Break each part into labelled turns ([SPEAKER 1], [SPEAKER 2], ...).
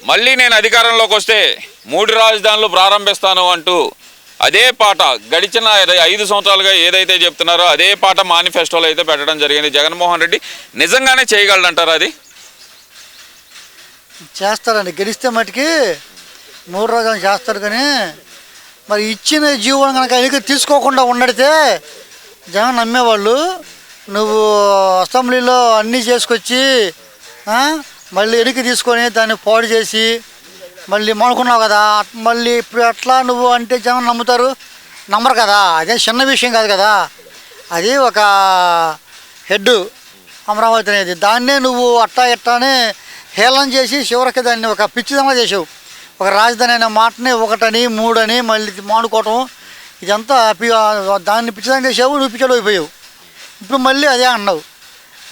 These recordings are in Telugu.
[SPEAKER 1] మళ్ళీ నేను అధికారంలోకి వస్తే మూడు రాజధానులు ప్రారంభిస్తాను అంటూ అదే పాట గడిచిన ఐదు సంవత్సరాలుగా ఏదైతే చెప్తున్నారో అదే పాట మేనిఫెస్టోలో అయితే పెట్టడం జరిగింది. జగన్మోహన్ రెడ్డి నిజంగానే చేయగలడంటారు అది?
[SPEAKER 2] చేస్తారండి. గెలిస్తే మటుకి మూడు రోజులు చేస్తారు కానీ మరి ఇచ్చిన జీవనం కనుక ఎదుగు తీసుకోకుండా ఉండడితే జనం నమ్మేవాళ్ళు. నువ్వు అసెంబ్లీలో అన్నీ చేసుకొచ్చి మళ్ళీ ఎడికి తీసుకొని దాన్ని పాడు చేసి మళ్ళీ మానుకున్నావు కదా మళ్ళీ ఇప్పుడు అట్లా నువ్వు అంటే జనం నమ్ముతారు. నమ్మరు కదా అదే చిన్న విషయం కాదు కదా. అది ఒక హెడ్ అమరావతి అనేది. దాన్నే నువ్వు అట్టా ఇట్టానే హేళన చేసి చివరికి దాన్ని ఒక పిచ్చిదంగా చేసావు. ఒక రాజధాని అనే మాటని ఒకటని మూడని మళ్ళీ మానుకోవటం. ఇదంతా పి- దాన్ని పిచ్చిదం చేసావు నువ్వు పిచ్చడు అయిపోయావు. ఇప్పుడు మళ్ళీ అదే అన్నావు.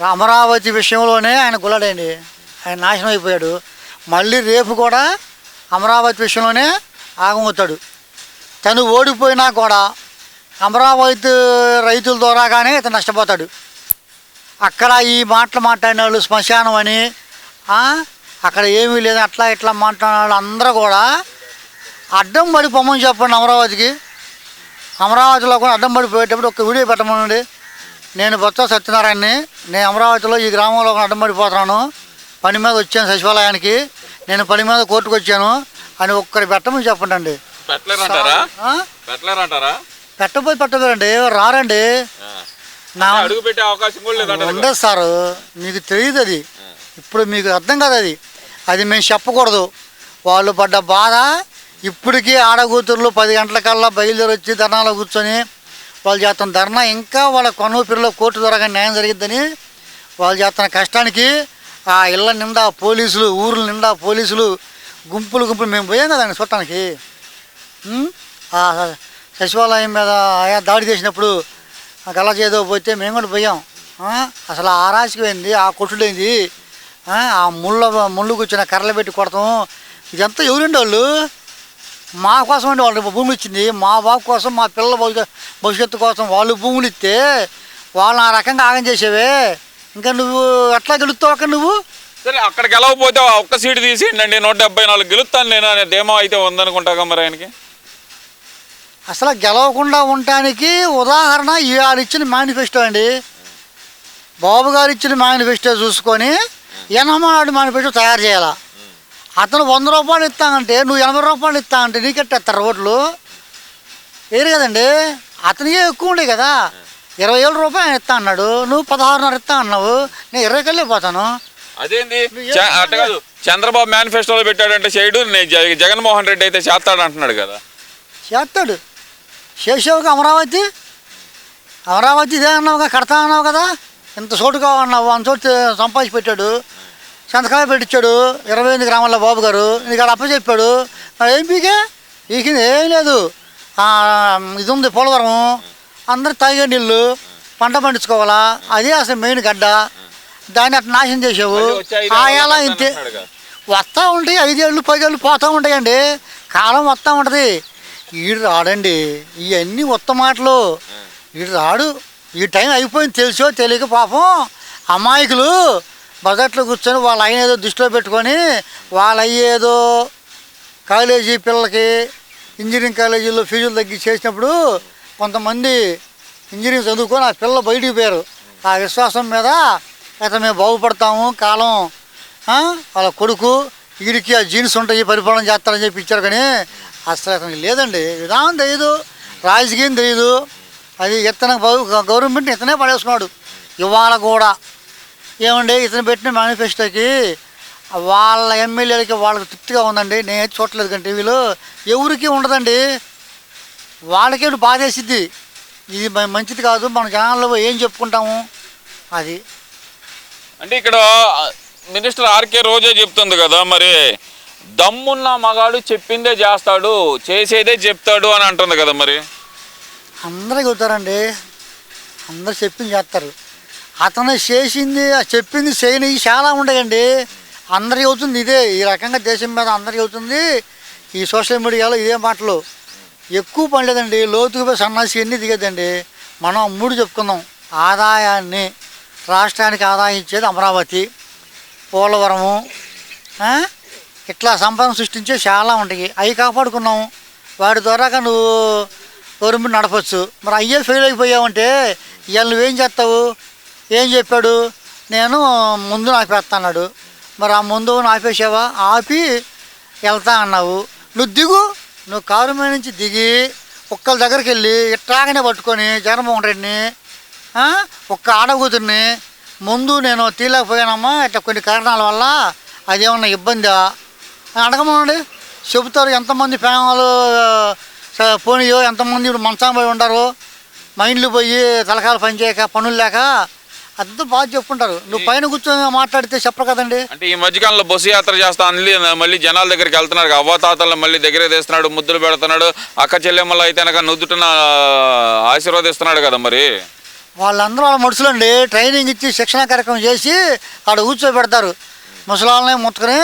[SPEAKER 2] అమరావతి విషయంలోనే ఆయన గులాడండి ఆయన నాశనం అయిపోయాడు. మళ్ళీ రేపు కూడా అమరావతి విషయంలోనే ఆగమవుతాడు. తను ఓడిపోయినా కూడా అమరావతి రైతుల ద్వారాగానే ఇతను నష్టపోతాడు. అక్కడ ఈ మాటలు మాట్లాడిన వాళ్ళు శ్మశానం అని అక్కడ ఏమీ లేదు అట్లా ఇట్లా మాట్లాడిన వాళ్ళు అందరూ కూడా అడ్డం పడి పొమ్మని చెప్పండి అమరావతికి. అమరావతిలో కూడా అడ్డం పడిపోయేటప్పుడు ఒక వీడియో పెట్టమనండి. నేను బొత్స సత్యనారాయణని నేను అమరావతిలో ఈ గ్రామంలో అడ్డం పడిపోతున్నాను. పని మీద వచ్చాను సచివాలయానికి. నేను పని మీద కోర్టుకు వచ్చాను. అని ఒక్కరి పెట్టమని చెప్పండి అండి పెట్టబోయి పెట్టబోయండి రారండి. నా ఉండదు సారు. మీకు తెలియదు అది. ఇప్పుడు మీకు అర్థం కాదు అది. అది మేము చెప్పకూడదు. వాళ్ళు పడ్డ బాధ ఇప్పటికీ ఆడకూతుర్లు పది గంటలకల్లా బయలుదేరి వచ్చి ధర్నాలో కూర్చొని వాళ్ళు చేస్తున్న ధర్నా ఇంకా వాళ్ళ కొనూపిరిలో కోర్టు ద్వారా న్యాయం జరిగిద్దని వాళ్ళు చేస్తున్న కష్టానికి ఆ ఇళ్ళ నిండా పోలీసులు ఊర్ల నిండా పోలీసులు గుంపులు గుంపులు మేము పోయాం కదండి చూడటానికి. ఆ సచివాలయం మీద ఆయా దాడి చేసినప్పుడు గల చేదో పోతే మేము కూడా పోయాం. అసలు ఆ రాసిపోయింది ఆ కొట్టుడైంది ఆ? ఆ ముళ్ళ ముళ్ళు కూర్చున్న కర్రలు పెట్టి కొడతాం. ఇదంతా ఎవరండి వాళ్ళు? మా కోసం అండి వాళ్ళు భూములు ఇచ్చింది. మా బాబు కోసం మా పిల్లల భవిష్యత్తు కోసం వాళ్ళు భూములు ఇస్తే వాళ్ళు ఆ రకంగా ఆగం చేసేవే. ఇంకా నువ్వు ఎట్లా గెలుస్తావు అక్కడ నువ్వు?
[SPEAKER 1] సరే అక్కడ గెలవకపోతే ఆ ఒక్క సీటు తీసేయండి నూట డెబ్బై నాలుగు గెలుస్తాను నేను అనే ధీమా అయితే ఉందనుకుంటాగా మరి ఆయనకి.
[SPEAKER 2] అసలు గెలవకుండా ఉండటానికి ఉదాహరణ ఇవాళ ఇచ్చిన మేనిఫెస్టో అండి. బాబు గారు ఇచ్చిన మేనిఫెస్టో చూసుకొని ఎనమాడు మేనిఫెస్టో తయారు చేయాలా? అతను వంద రూపాయలు ఇస్తానంటే నువ్వు ఎనభై రూపాయలు ఇస్తానంటే నీకెట్టేస్తారు రోడ్లు వేరు కదండి. అతనికే ఎక్కువ ఉండే కదా. ఇరవై ఏళ్ళ రూపాయలు ఇస్తా అన్నాడు. నువ్వు పదహారున్నర ఇస్తా అన్నావు. నేను ఇరవై కళ్ళే పోతాను.
[SPEAKER 1] అదేంది? అట్ట కాదు. చంద్రబాబు మేనిఫెస్టోలో పెట్టాడంటే చేయడు జగన్మోహన్ రెడ్డి అయితే చేస్తాడు అంటున్నాడు కదా.
[SPEAKER 2] చేస్తాడు. చేసావుగా అమరావతి? అమరావతి ఇదే అన్నావుగా కడతా అన్నావు కదా. ఇంత చోటుగా అన్నావు అంత చోటు సంపాదించి పెట్టాడు. సంతకాలు పెట్టించాడు ఇరవై ఎనిమిది గ్రామాల బాబు గారు. నీకు అప్ప చెప్పాడు మరి ఏం పీకే పీకింది ఏం లేదు. ఇది ఉంది పోలవరం అందరు తాగే నీళ్ళు పంట పండించుకోవాలా? అదే అసలు మెయిన్ గడ్డ. దాన్ని అట్లా నాశనం చేసావు.
[SPEAKER 1] మళ్ళీ వచ్చే ఐదు
[SPEAKER 2] ఆ
[SPEAKER 1] ఏళ్ళు
[SPEAKER 2] ఎలా
[SPEAKER 1] వస్తాను
[SPEAKER 2] ఇంతే. వస్తూ ఉంటాయి ఐదేళ్ళు పదేళ్ళు పోతూ ఉంటాయండి. కాలం వస్తూ ఉంటుంది. ఈడు రాడండి. ఇవన్నీ ఉత్త మాటలు. ఈడు రాడు. ఈ టైం అయిపోయింది తెలుసో తెలియక పాపం అమాయకులు బజట్లో కూర్చొని వాళ్ళ ఆయన ఏదో దృష్టిలో పెట్టుకొని వాళ్ళ అయ్యేదో కాలేజీ పిల్లలకి ఇంజనీరింగ్ కాలేజీలో ఫీజులు తగ్గి చేసినప్పుడు కొంతమంది ఇంజనీరింగ్ చదువుకొని ఆ పిల్లలు బయటికి పోయారు. ఆ విశ్వాసం మీద అయితే మేము బాగుపడతాము కాలం వాళ్ళ కొడుకు వీడికి ఆ జీన్స్ ఉంటాయి పరిపాలన చేస్తారని చెప్పి ఇచ్చారు కానీ అసలు అతనికి లేదండి. విధానం తెలియదు రాజకీయం తెలియదు అది ఇతను గవర్నమెంట్ ఇతనే పడేసుకున్నాడు. ఇవాళ కూడా. ఏమండి? ఇతను పెట్టిన మేనిఫెస్టోకి వాళ్ళ ఎమ్మెల్యేలకి వాళ్ళకి తృప్తిగా ఉందండి. నేను చూడలేదు కానీ టీవీలో. ఎవరికి ఉండదండి. వాళ్ళకే బాధేసిద్ది. ఇది మంచిది కాదు మన జనాల్లో ఏం చెప్పుకుంటాము? అది.
[SPEAKER 1] అంటే ఇక్కడ మినిస్టర్ ఆర్కే రోజే చెప్తుంది కదా మరి దమ్మున్న మగాడు చెప్పిందే చేస్తాడు చేసేదే చెప్తాడు అని అంటుంది కదా మరి.
[SPEAKER 2] అందరూ చెబుతారండి అందరు చెప్పింది చేస్తారు. అతను చేసింది చెప్పింది చేయని చాలా ఉంటాయండి అందరికి అవుతుంది ఇదే. ఈ రకంగా దేశం మీద అందరికి అవుతుంది. ఈ సోషల్ మీడియాలో ఇదే మాటలు. ఎక్కువ పడలేదండి లోతుకు పోయి సన్నాసి ఎన్ని దిగదండి. మనం మూడు చెప్పుకుందాం. ఆదాయాన్ని రాష్ట్రానికి ఆదాయం ఇచ్చేది అమరావతి పోలవరము ఇట్లా సంపాదన సృష్టించే చాలా ఉంటాయి. అవి కాపాడుకున్నాం. వాటి ద్వారా నువ్వు గవర్నమెంట్ నడపచ్చు. మరి అయ్యే ఫెయిల్ అయిపోయావంటే ఇవాళ నువ్వేం చేస్తావు? ఏం చెప్పాడు? నేను ముందు నాపేస్తాన్నాడు మరి ఆ ముందు ఆపేసావా? ఆపి వెళ్తా అన్నావు. నువ్వు దిగు. నువ్వు కారు మీద నుంచి దిగి ఒక్కళ్ళ దగ్గరికి వెళ్ళి ఇట్లాగనే పట్టుకొని జగన్మోహన్ రెడ్డిని ఒక్క ఆడకూతుర్ని ముందు నేను తీయలేకపోయానమ్మా ఇట్లా కొన్ని కారణాల వల్ల అదేమన్నా ఇబ్బందా? అడగమండి అడగమనండి. చెబుతారు ఎంతమంది ప్రేమలు పోనీయో ఎంతమంది ఇప్పుడు మంచం పోయి ఉండరు? మైండ్లు పోయి తలకాలు పనిచేయక పనులు లేక అంతా బాగా చెప్పుకుంటారు. నువ్వు పైన కూర్చొని మాట్లాడితే చెప్పరు కదండి.
[SPEAKER 1] అంటే ఈ మధ్యకాలంలో బస్సు యాత్ర చేస్తా మళ్ళీ మళ్ళీ జనాల దగ్గరికి వెళ్తున్నారు. అవ్వతాతలను మళ్ళీ దగ్గర తీస్తున్నాడు ముద్దులు పెడుతున్నాడు. అక్క చెల్లెమ్మలు అయితే కనుక నుదుటిన ఆశీర్వదిస్తున్నాడు కదా మరి?
[SPEAKER 2] వాళ్ళందరూ వాళ్ళ మనుషులండి. ట్రైనింగ్ ఇచ్చి శిక్షణ కార్యక్రమం చేసి అక్కడ కూర్చోబెడతారు. ముసలాళ్ళని ముట్టుకొని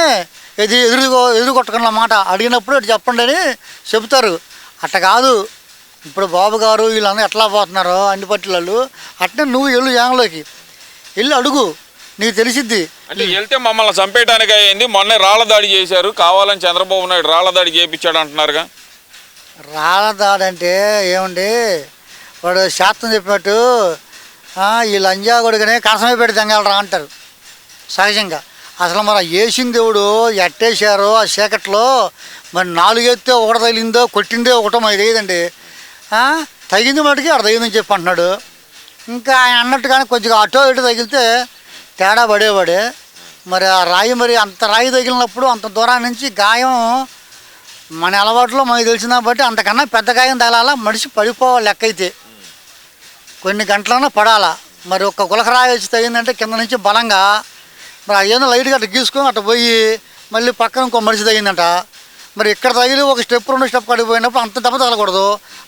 [SPEAKER 2] ఎది ఎదురు ఎదురు కొట్టుకున్న మాట అడిగినప్పుడు ఇటు చెప్పండి అని చెబుతారు. అట్ట కాదు. ఇప్పుడు బాబు గారు వీళ్ళందరూ ఎట్లా పోతున్నారో అన్ని పట్టిల వాళ్ళు అట్నే నువ్వు వెళ్ళు యాంగ్లోకి వెళ్ళి అడుగు. నీకు తెలిసిద్ది.
[SPEAKER 1] అంటే వెళ్తే మమ్మల్ని చంపేయడానికి అయింది. మొన్నే రాళ్ళ దాడి చేశారు. కావాలని చంద్రబాబు నాయుడు రాళ్ళ దాడి చేయించాడు అంటున్నారుగా.
[SPEAKER 2] రాలదాడంటే ఏమండి వాడు శాస్త్రం చెప్పినట్టు "ఆ, ఈ లంజా కొడుకునే కసమే పెట్టి తెంగలరా అంటారు. సహజంగా. అసలు మరి వేసిన దేవుడు ఎట్టేశారో ఆ చీకట్లో మరి నాలుగెత్తే ఒకటి తగిలిందో కొట్టిందే ఒకటో మరి తెలియదండి. తగింది మటుకి అక్కడ తగిందని చెప్పి అంటున్నాడు. ఇంకా ఆయన అన్నట్టుగానే కొద్దిగా అటో ఇటు తగిలితే తేడా పడేవాడే. మరి ఆ రాయి మరి అంత రాయి తగిలినప్పుడు అంత దూరం నుంచి గాయం మన అలవాట్లో మనకు తెలిసిన బట్టి అంతకన్నా పెద్ద గాయం తగలాలా మనిషి పడిపోవాలి లెక్క అయితే కొన్ని గంటలన్నా పడాలా. మరి ఒక గులకరాయి వచ్చి తగిందంటే కింద నుంచి బలంగా మరి అయ్యేదో లైట్గా అట్లా గీసుకొని అట్లా పోయి మళ్ళీ పక్కన ఇంకో మనిషి తగిందంట మరి ఇక్కడ తగిలి ఒక స్టెప్ రెండు స్టెప్ కడిగిపోయినప్పుడు అంత దెబ్బ తగలకూడదు.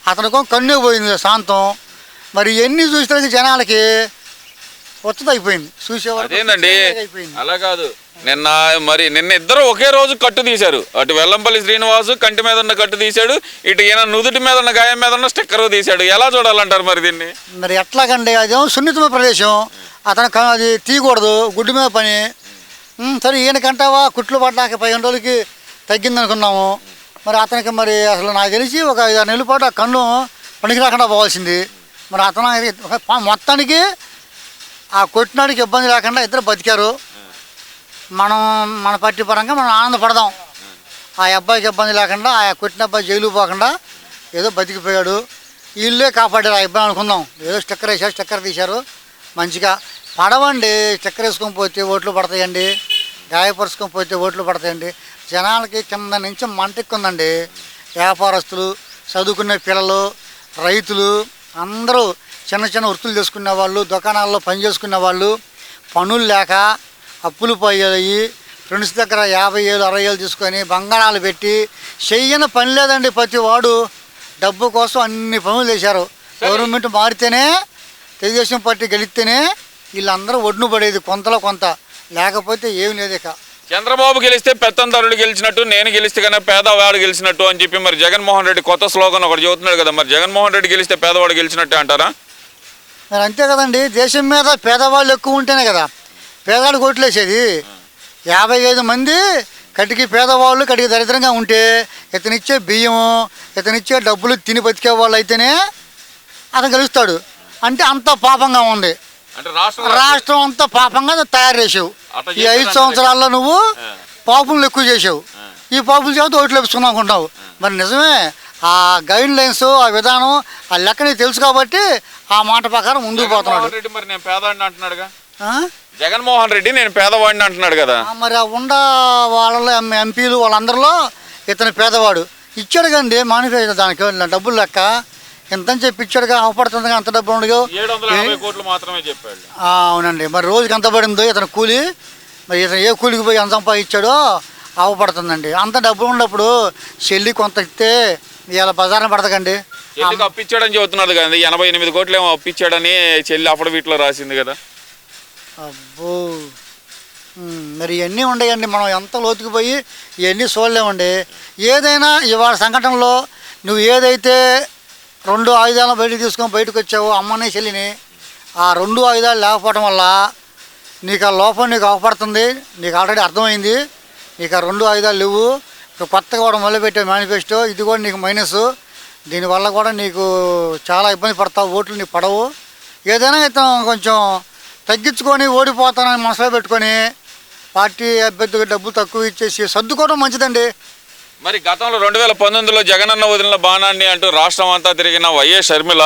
[SPEAKER 2] అతనికో కన్ను పోయింది శాంతం. మరి ఎన్ని చూసిన జనాలకి వచ్చది అయిపోయింది. చూసేవారు అయిపోయింది.
[SPEAKER 1] అలా కాదు. నిన్న మరి నిన్న ఇద్దరు ఒకే రోజు కట్టు తీశారు. అటు వెల్లంపల్లి శ్రీనివాసు కంటి మీద ఉన్న కట్టు తీశాడు ఇటు ఈయన నుదుటి మీద ఉన్న గాయం మీద ఉన్న స్టిక్కర్ తీశాడు. ఎలా చూడాలంటారు మరి దీన్ని?
[SPEAKER 2] మరి ఎట్లాగండి? అదేమో సున్నితమైన ప్రదేశం. అతను అది తీయకూడదు గుడ్డు మీద పని. సరే ఈయనకంటావా కుట్లు పడ్డాక పదిహేను రోజులకి తగ్గింది అనుకున్నాము మరి అతనికి మరి అసలు నాకు తెలిసి ఒక ఐదు నెలల పాటు ఆ కన్ను పనికి రాకుండా పోవాల్సింది. మరి అతను మొత్తానికి ఆ కొట్టినాడికి ఇబ్బంది లేకుండా ఇద్దరు బతికారు. మనం మన పార్టీ పరంగా మనం ఆనందపడదాం. ఆ అబ్బాయికి ఇబ్బంది లేకుండా ఆ కొట్టిన అబ్బాయి జైలు పోకుండా ఏదో బతికిపోయాడు. వీళ్ళే కాపాడారు ఆ ఇబ్బంది అనుకుందాం. ఏదో స్టిక్కర్ వేసారు స్టిక్కర్ తీశారు. మంచిగా పడవండి స్టిక్కర్ వేసుకొని పోతే ఓట్లు పడతాయండి. గాయపరుచుకొని పోతే ఓట్లు పడతాయండి. జనాలకి కింద నుంచి మంటెక్కుందండి. వ్యాపారస్తులు చదువుకునే పిల్లలు రైతులు అందరూ చిన్న చిన్న వృత్తులు చేసుకునే వాళ్ళు దుకాణాల్లో పని చేసుకునే వాళ్ళు పనులు లేక అప్పులు పోయాయి. ఫ్రెండ్స్ దగ్గర యాభై ఏళ్ళు అరవై ఏళ్ళు తీసుకొని బంగాళాలు పెట్టి చెయ్యని పని లేదండి ప్రతి వాడు. డబ్బు కోసం అన్ని పనులు చేశారు. గవర్నమెంట్ మారితేనే తెలుగుదేశం పార్టీ గెలిస్తేనే వీళ్ళందరూ ఒడ్డును పడేది కొంతలో కొంత. లేకపోతే ఏమి లేదు ఇక.
[SPEAKER 1] చంద్రబాబు గెలిస్తే పెత్తందారుడు గెలిచినట్టు నేను గెలిస్తే కన్నా పేదవాడు గెలిచినట్టు అని చెప్పి మరి జగన్మోహన్ రెడ్డి కొత్త స్లోగన్ ఒకటి చెబుతున్నాడు కదా మరి జగన్మోహన్ రెడ్డి గెలిస్తే పేదవాడు గెలిచినట్టే అంటారా?
[SPEAKER 2] మరి అంతే కదండి దేశం మీద పేదవాళ్ళు ఎక్కువ ఉంటేనే కదా పేదవాళ్ళు కొట్లేసేది యాభై ఐదు మంది కటికి పేదవాళ్ళు కటికి దరిద్రంగా ఉంటే ఇతనిచ్చే బియ్యం ఇతనిచ్చే డబ్బులు తిని బతికే వాళ్ళు అయితేనే అతను గెలుస్తాడు. అంటే అంత పాపంగా ఉంది.
[SPEAKER 1] రాష్ట్రం
[SPEAKER 2] అంతా పాపంగా తయారు చేసావు. ఈ ఐదు సంవత్సరాల్లో నువ్వు. పాపులు ఎక్కువ చేసావు. ఈ పాపుల చేత ఓట్లు అనుకుంటావు మరి నిజమే ఆ గైడ్ లైన్స్ ఆ విధానం ఆ లెక్క నీకు తెలుసు కాబట్టి ఆ మాట ప్రకారం ముందుకు పోతున్నాడు.
[SPEAKER 1] జగన్మోహన్ రెడ్డి మరి నేను పేదవాడిని అంటున్నాడుగా?
[SPEAKER 2] ఆ?
[SPEAKER 1] జగన్మోహన్ రెడ్డి నేను పేదవాడిని అంటున్నాడు కదా.
[SPEAKER 2] మరి ఆ ఉండ వాళ్ళలో ఎం- ఎంపీలు వాళ్ళందరిలో ఇతను పేదవాడు. ఇచ్చాడు కండి మానిఫెస్టో దానికి డబ్బులు లెక్క? ఎంత అని చెప్పి ఇచ్చాడుగా అవపడుతుందిగా అంత
[SPEAKER 1] వందల యాభై కోట్లు మాత్రమే చెప్పాడు.
[SPEAKER 2] అవునండి. మరి రోజుకి ఎంత పడిందో ఇతను కూలి? మరి ఇతను ఏ కూలికి పోయి ఎంత సంపాదించాడో అవపడుతుందండి అంత డబ్బులు ఉన్నప్పుడు చెల్లి కొంత ఇస్తే ఇలా బజార్న పడతకండి.
[SPEAKER 1] ఎందుకు అప్పిచ్చాడని చెబుతున్నారు కదా ఎనభై ఎనిమిది కోట్లు ఏమో అప్పిచ్చాడని చెల్లి అఫిడవిట్లో రాసింది కదా.
[SPEAKER 2] అబ్బో. మరి ఇవన్నీ ఉండయండి? మనం ఎంత లోతుకు పోయి ఇవన్నీ చూడలేమండి ఏదైనా ఇవాళ సంఘటనలో నువ్వు ఏదైతే రెండు ఆయుధాలను బయటకు తీసుకొని బయటకు వచ్చావు అమ్మని చెల్లిని. ఆ రెండు ఆయుధాలు లేకపోవడం వల్ల నీకు ఆ లోపం నీకు అవపడుతుంది నీకు ఆల్రెడీ అర్థమైంది. నీకు ఆ రెండు ఆయుధాలు లేవు. కొత్తగా కూడా మొదలుపెట్టే మేనిఫెస్టో ఇది కూడా నీకు మైనస్. దీనివల్ల కూడా నీకు చాలా ఇబ్బంది పడతావు ఓట్లు నీకు పడవు. ఏదైనా ఇతను కొంచెం తగ్గించుకొని ఓడిపోతానని మనసులో పెట్టుకొని పార్టీ అభ్యర్థికి డబ్బులు తక్కువ ఇచ్చేసి సర్దుకోవడం మంచిదండి.
[SPEAKER 1] మరి గతంలో రెండు వేల పంతొమ్మిదిలో జగనన్న వదిలిన బాణాన్ని అంటూ రాష్ట్రం అంతా తిరిగిన వైఎస్ షర్మిల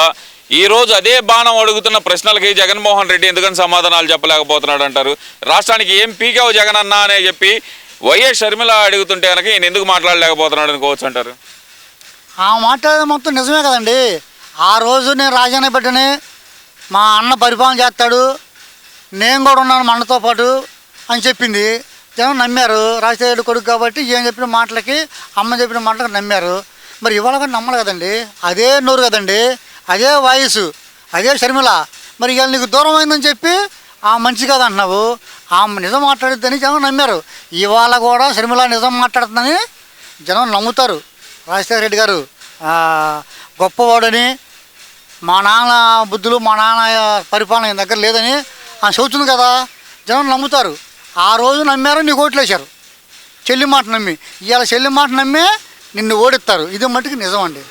[SPEAKER 1] ఈరోజు అదే బాణం అడుగుతున్న ప్రశ్నలకి జగన్మోహన్ రెడ్డి ఎందుకని సమాధానాలు చెప్పలేకపోతున్నాడు అంటారు? రాష్ట్రానికి ఏం పీకావు జగనన్న అనే చెప్పి వైఎస్ షర్మిల అడుగుతుంటే కనుక ఈయన ఎందుకు మాట్లాడలేకపోతున్నాడు అనుకోవచ్చు అంటారు?
[SPEAKER 2] ఆ మాట్లాడేది మొత్తం నిజమే కదండి. ఆ రోజు నేను రాజీనామా పెట్టని మా అన్న పరిపాలన చేస్తాడు. నేను కూడా ఉన్నాను మా అన్నతో పాటు అని చెప్పింది. జనం నమ్మారు. రాజశేఖర కొడుకు కాబట్టి ఏం చెప్పిన మాటలకి అమ్మ చెప్పిన మాటలకు నమ్మారు. మరి ఇవాళ కూడా నమ్మరు కదండి. అదే నోరు కదండి. అదే వాయిస్. అదే షర్మిల. మరి ఇవాళ నీకు దూరం అయిందని చెప్పి ఆ మంచి కదా అంటున్నావు. ఆమె నిజం మాట్లాడుద్దని జనం నమ్మారు. ఇవాళ కూడా షర్మిల నిజం మాట్లాడుతుందని జనం నమ్ముతారు. రాజశేఖర రెడ్డి గారు గొప్పవాడని మా నాన్న బుద్ధులు మా నాన్న పరిపాలన దగ్గర లేదని ఆమె చెబుతుంది కదా. జనం నమ్ముతారు. ఆ రోజు నమ్మారు నీకు ఓట్లేశారు. చెల్లి మాట నమ్మి. ఇవాళ చెల్లి మాట నమ్మే నిన్ను ఓడిస్తారు. ఇది మట్టుకు నిజం అండి